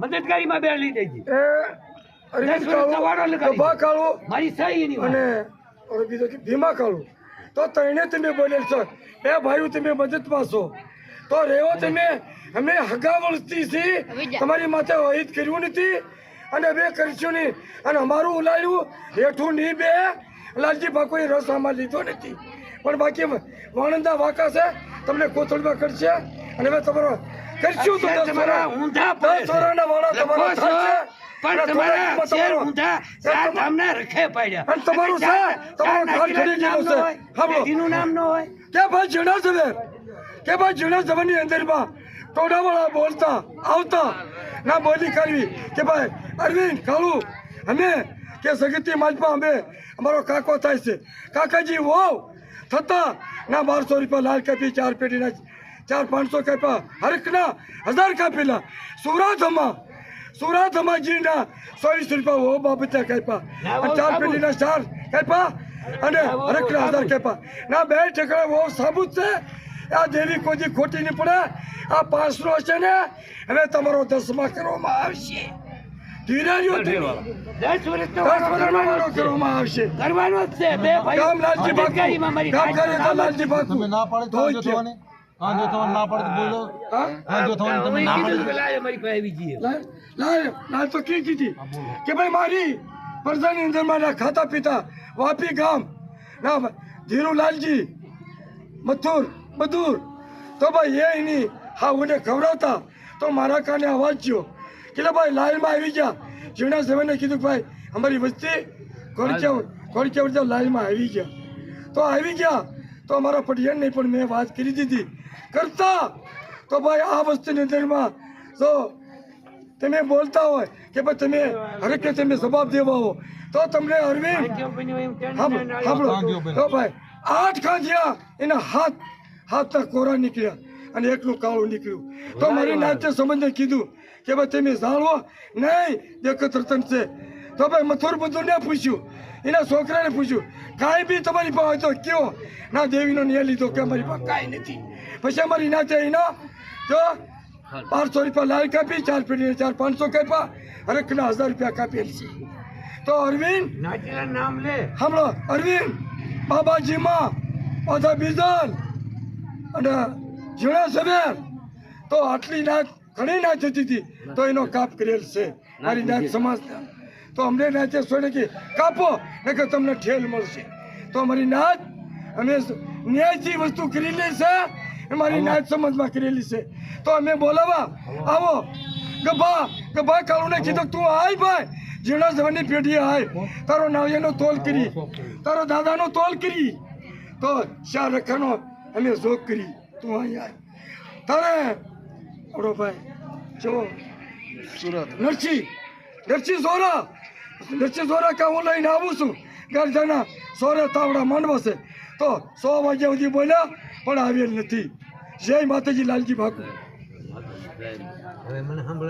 મદદગારીમાં બે લઈ દેજે મારી સહી એની અને બીજો કે ભીમા કાળુ તો તઈને તમે બોલેલ છો. બે ભાઈઓ તમે મદદમાં છો તો રેવો તમે. અમે હગા વળતી છીએ. તમારી માથે વહીત કર્યું નથી. અને બે કરશું નહીં. અને અમારું ઉલાયું હેઠું નહીં બે. લાલજી બાકોએ રસ આમાં લીધો નથી. પણ બાકી વાણંદા વાકા છે. તમને કોથળમાં કરશે. અને હવે તમારો કરશું તો તમારા ઊંધા પડે વાળા તમારા. પણ તમારા શેર ઊંધા સાત આમના રખે પડ્યા. અને તમારું ચાર- તમારું ઘર ચડી નામ છે. સાંભળો. નામ ન હોય. કે ભાઈ જણા સવેર કે ભાઈ જણા જવાની અંદરમાં ટોડાવાળા બોલતા આવતા ના બોલી કરવી કે ભાઈ અરવિંદ કાળુ અમે કે સગતી માજમાં અમે અમારો કાકો થાય છે. કાકાજી વાવ થતા ના બારસો રૂપિયા લાલ કાપી ચાર પેટીના ચાર પાંચસો કાપ્યા. હરકના હજાર કાપેલા. સુરાધમાં સુરાધમાજીના ચોવીસ રૂપિયા ઓ બાબત્યા કાપ્યા. અને ચાર પેઢીના ચાર કાપ્યા અને હરકના હજાર કાપ્યા. ના બે ઠેકડા બહુ સાબુત છે. આ દેવી કોઈ ખોટી નહીં પડે. આ પાંચનો છે ને હવે તમારો દસમા કરવામાં આવશે. ધીરાજો. દસ વર્ષનો. કરવામાં આવશે. કરવાનો જ છે. બે ભાઈ લાલજી કરે તો લાલજી ના પાડે તો તો આજો જો તમને ના પડે તો બોલો. હા? જો તમને તમે ના પડે લાય મારી પાસે આવી જઈએ. લાય લાલ તો કી કીધી? કે ભાઈ મારી પરસાની અંદર મારા ખાતા પીતા વાપી ગામ ના ધીરુલાલજી મથુર બધુર તો ભાઈ એ એની હા મને ખવડાવતા તો મારા કાને અવાજ થયો કે ભાઈ લાઈનમાં આવી ગયા. જીણા સેવને કીધું કે ભાઈ અમારી વસ્તી ઘોડક્યા ઘોડક્યા લાઈનમાં આવી ગયા. તો આવી ગયા. તો અમારા પટિયાર પણ મેં વાત કરી દીધી. કરતા તો ભાઈ આ વસ્તુની અંદરમાં તો તમે બોલતા હોય કે ભાઈ તમે હરેકને તમે જવાબ દેવા હો તો તમને અરવિંદ સાંભળો સાંભળો તો ભાઈ આઠ ખાંજ્યા એના હાથ હાથના કોરા નીકળ્યા અને એકલું કાળું નીકળ્યું. તો મારી નાચ્ય સંબંધે કીધું કે ભાઈ તમે જાણો નહીં દેખત રતન છે. તો ભાઈ મથુર બધું ને પૂછ્યું. એના છોકરાને પૂછ્યું કાંઈ બી તમારી પાસે તો કયો. ના દેવીનો નિયમ લીધો કે અમારી પાસે કાંઈ નથી. પછી અમારી નાચે એના જો બારસો રૂપિયા લાલ કાપી ચાર પેઢી ચાર પાંચસો કાપ્યા હરેકના હજાર રૂપિયા કાપેલ છે. તો અરવિંદ નાચેલા નામ લે. હમણાં અરવિંદ બાબાજીમાં ઓધા બીજલ અને જીણા સભેર તો આટલી નાચ ઘણી નાચ હતી હતી તો એનો કાપ કરેલ છે. મારી નાચ સમાજના. તો અમને નાચે છોડે કે કાપો ને તમને ઠેલ મળશે. તો અમારી નાચ અમે ન્યાયથી વસ્તુ કરેલી છે એ મારી નાચ સમજમાં કરેલી છે. તો અમે બોલાવા આવો. ગભા ગભા કાળુને કીધું તું આય ભાઈ ઝીણા જવાની પેઢી આય. તારો નાવિયાનો તોલ કરી. તારો દાદાનો તોલ કરી. તો શાહ રખાનો અમે જોગ કરી તું અહીં આય. તારે ઓડો ભાઈ જો. સુરત. નરસિંહ નરસિંહ સોરા નરસિંહ સોરા હું લઈને આવું છું? ગરજાના સોરે તાવડા માંડવા તો સો વાગ્યા સુધી બોલ્યા, પણ આવેલ નથી. જય માતાજી, લાલજી ભાકુ.